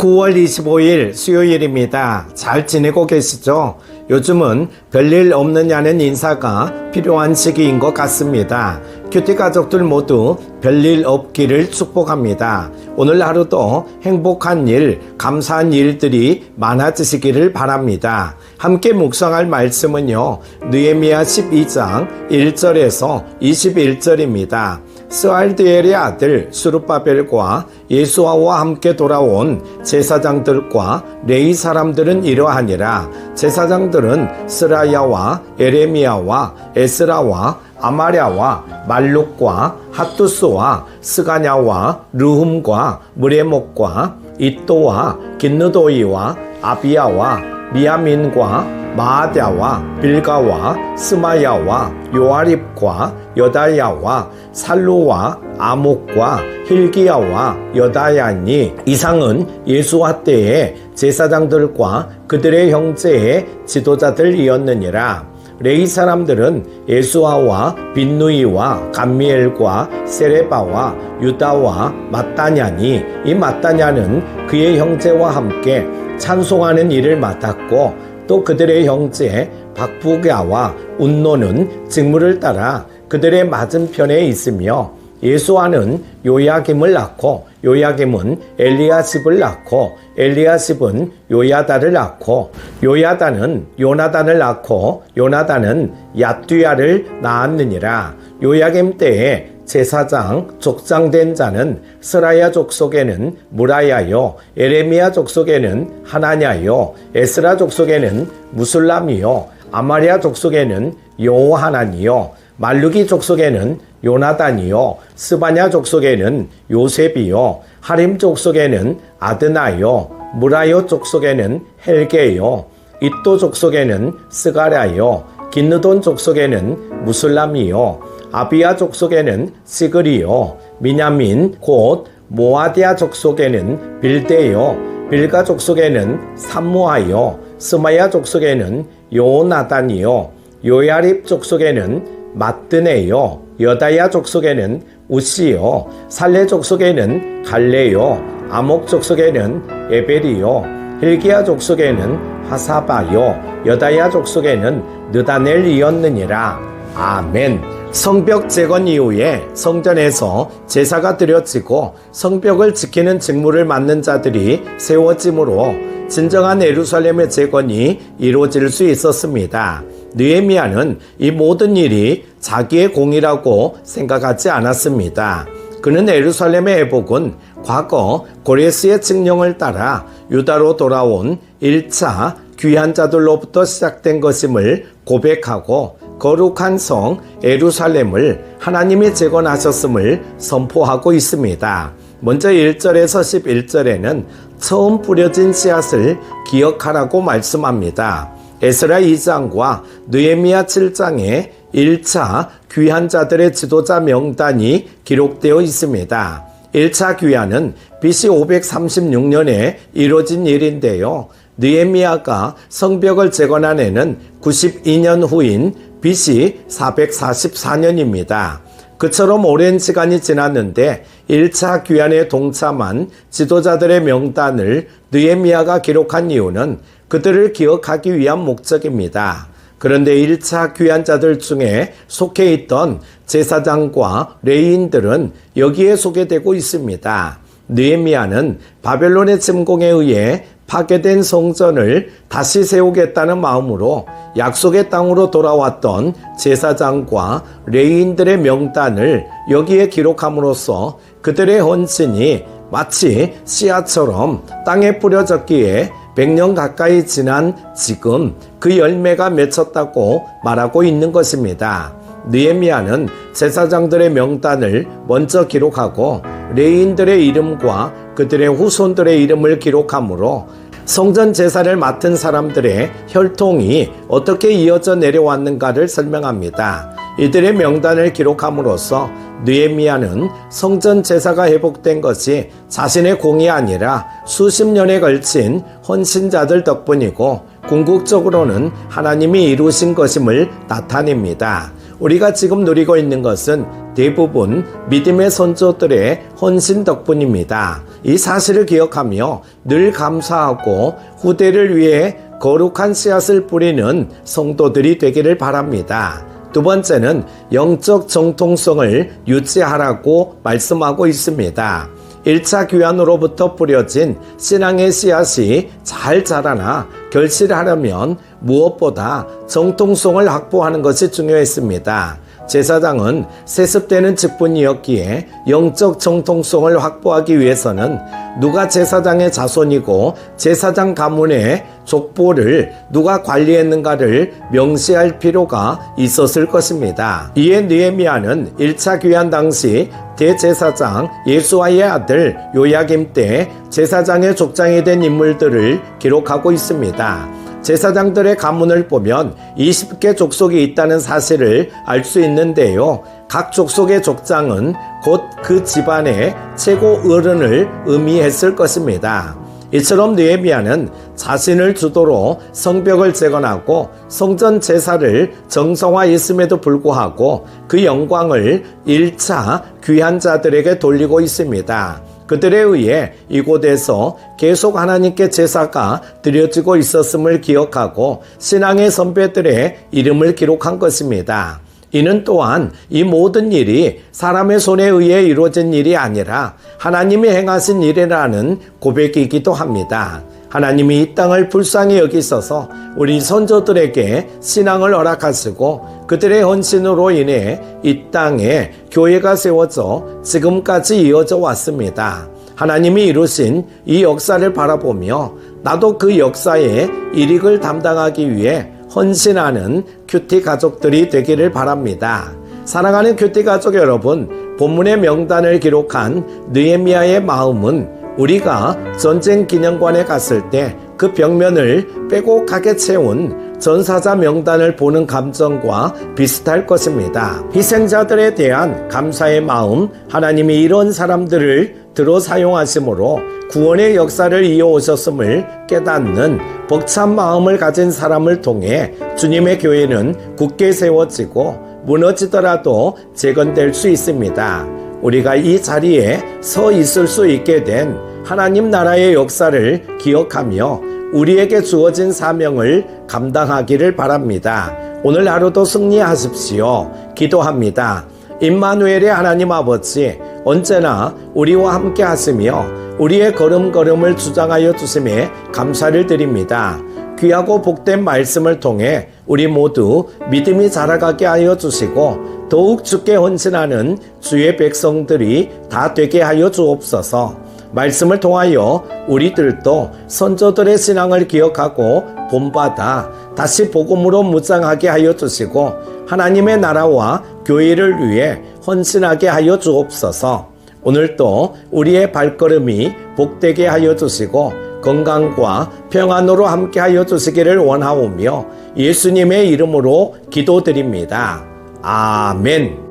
9월 25일 수요일입니다. 잘 지내고 계시죠? 요즘은 별일 없느냐는 인사가 필요한 시기인 것 같습니다. 큐티 가족들 모두 별일 없기를 축복합니다. 오늘 하루도 행복한 일, 감사한 일들이 많아지시기를 바랍니다. 함께 묵상할 말씀은요. 느헤미야 12장 1절에서 21절입니다. 스알디엘의 아들 수르바벨과 예수아와 함께 돌아온 제사장들과 레이 사람들은 이러하니라. 제사장들은 스라야와 에레미야와 에스라와 아마랴와 말룩과 핫투스와 스가냐와 르훔과 무레목과 이또와 긴느도이와 아비야와 미야민과 마아랴와 빌가와 스마야와 요아립과 여다야와 살루와 아목과 힐기야와 여다야니 이상은 예수와 때의 제사장들과 그들의 형제의 지도자들이었느니라. 레이 사람들은 예수아와 빈누이와 감미엘과 세레바와 유다와 마따냐니 이 마따냐는 그의 형제와 함께 찬송하는 일을 맡았고 또 그들의 형제 박부가와 운노는 직무를 따라 그들의 맞은편에 있으며 예수아는 요야김을 낳고 요야김은 엘리야십을 낳고 엘리야십은 요야다를 낳고 요야다는 요나단을 낳고 요나단은 야뚜야를 낳았느니라. 요야김 때에 제사장 족장된 자는 스라야 족속에는 무라야요 에레미야 족속에는 하나냐요 에스라 족속에는 무술람이요 아마리아 족속에는 요하나니요 말루기 족속에는 요나단이요 스바냐 족속에는 요셉이요 하림 족속에는 아드나요 무라요 족속에는 헬게요 이또 족속에는 스가랴요 긴느돈 족속에는 무술람이요 아비아 족속에는 시그리요 미냐민 곧 모아디아 족속에는 빌데요 빌가 족속에는 삼무하요 스마야 족속에는 요나단이요 요야립 족속에는 마뜨네요 여다야 족속에는 우시요 살레 족속에는 갈레요 아목 족속에는 에벨이요 힐기야 족속에는 하사바요 여다야 족속에는 느다넬이었느니라. 아멘 성벽 재건 이후에 성전에서 제사가 드려지고 성벽을 지키는 직무를 맡는 자들이 세워짐으로 진정한 예루살렘의 재건이 이루어질 수 있었습니다. 느헤미야는 이 모든 일이 자기의 공이라고 생각하지 않았습니다. 그는 예루살렘의 회복은 과거 고레스의 칙령을 따라 유다로 돌아온 1차 귀한 자들로부터 시작된 것임을 고백하고 거룩한 성 예루살렘을 하나님이 재건하셨음을 선포하고 있습니다. 먼저 1절에서 11절에는 처음 뿌려진 씨앗을 기억하라고 말씀합니다. 에스라 2장과 느헤미야 7장에 1차 귀한 자들의 지도자 명단이 기록되어 있습니다. 1차 귀환은 BC 536년에 이루어진 일인데요. 느헤미야가 성벽을 재건한 해는 92년 후인 BC 444년입니다. 그처럼 오랜 시간이 지났는데 1차 귀환에 동참한 지도자들의 명단을 느헤미야가 기록한 이유는 그들을 기억하기 위한 목적입니다. 그런데 1차 귀환자들 중에 속해 있던 제사장과 레이인들은 여기에 소개되고 있습니다. 느헤미야는 바벨론의 침공에 의해 파괴된 성전을 다시 세우겠다는 마음으로 약속의 땅으로 돌아왔던 제사장과 레이인들의 명단을 여기에 기록함으로써 그들의 헌신이 마치 씨앗처럼 땅에 뿌려졌기에 100년 가까이 지난 지금 그 열매가 맺혔다고 말하고 있는 것입니다. 느헤미야는 제사장들의 명단을 먼저 기록하고 레인들의 이름과 그들의 후손들의 이름을 기록하므로 성전 제사를 맡은 사람들의 혈통이 어떻게 이어져 내려왔는가를 설명합니다. 이들의 명단을 기록함으로써 느헤미야는 성전 제사가 회복된 것이 자신의 공이 아니라 수십 년에 걸친 헌신자들 덕분이고 궁극적으로는 하나님이 이루신 것임을 나타냅니다. 우리가 지금 누리고 있는 것은 대부분 믿음의 선조들의 헌신 덕분입니다. 이 사실을 기억하며 늘 감사하고 후대를 위해 거룩한 씨앗을 뿌리는 성도들이 되기를 바랍니다. 두 번째는 영적 정통성을 유지하라고 말씀하고 있습니다. 1차 귀환으로부터 뿌려진 신앙의 씨앗이 잘 자라나 결실하려면 무엇보다 정통성을 확보하는 것이 중요했습니다. 제사장은 세습되는 직분이었기에 영적 정통성을 확보하기 위해서는 누가 제사장의 자손이고 제사장 가문의 족보를 누가 관리했는가를 명시할 필요가 있었을 것입니다. 이에 느헤미야는 1차 귀환 당시 대제사장 예수와의 아들 요야김 때 제사장의 족장이 된 인물들을 기록하고 있습니다. 제사장들의 가문을 보면 20개 족속이 있다는 사실을 알 수 있는데요. 각 족속의 족장은 곧 그 집안의 최고 어른을 의미했을 것입니다. 이처럼 느헤미야는 자신을 주도로 성벽을 재건하고 성전 제사를 정성화했음에도 불구하고 그 영광을 1차 귀한 자들에게 돌리고 있습니다. 그들에 의해 이곳에서 계속 하나님께 제사가 드려지고 있었음을 기억하고 신앙의 선배들의 이름을 기록한 것입니다. 이는 또한 이 모든 일이 사람의 손에 의해 이루어진 일이 아니라 하나님이 행하신 일이라는 고백이기도 합니다. 하나님이 이 땅을 불쌍히 여기셔서 우리 선조들에게 신앙을 허락하시고 그들의 헌신으로 인해 이 땅에 교회가 세워져 지금까지 이어져 왔습니다. 하나님이 이루신 이 역사를 바라보며 나도 그 역사의 일익을 담당하기 위해 헌신하는 큐티 가족들이 되기를 바랍니다. 사랑하는 큐티 가족 여러분, 본문의 명단을 기록한 느헤미야의 마음은 우리가 전쟁 기념관에 갔을 때 그 벽면을 빼곡하게 채운 전사자 명단을 보는 감정과 비슷할 것입니다. 희생자들에 대한 감사의 마음, 하나님이 이런 사람들을 들어 사용하심으로 구원의 역사를 이어오셨음을 깨닫는 벅찬 마음을 가진 사람을 통해 주님의 교회는 굳게 세워지고 무너지더라도 재건될 수 있습니다. 우리가 이 자리에 서 있을 수 있게 된 하나님 나라의 역사를 기억하며 우리에게 주어진 사명을 감당하기를 바랍니다. 오늘 하루도 승리하십시오. 기도합니다. 임마누엘의 하나님 아버지 언제나 우리와 함께 하시며 우리의 걸음걸음을 주장하여 주심에 감사를 드립니다. 귀하고 복된 말씀을 통해 우리 모두 믿음이 자라가게 하여 주시고 더욱 주께 헌신하는 주의 백성들이 다 되게 하여 주옵소서. 말씀을 통하여 우리들도 선조들의 신앙을 기억하고 본받아 다시 복음으로 무장하게 하여 주시고 하나님의 나라와 교회를 위해 헌신하게 하여 주옵소서. 오늘도 우리의 발걸음이 복되게 하여 주시고 건강과 평안으로 함께 하여 주시기를 원하오며 예수님의 이름으로 기도드립니다. 아멘.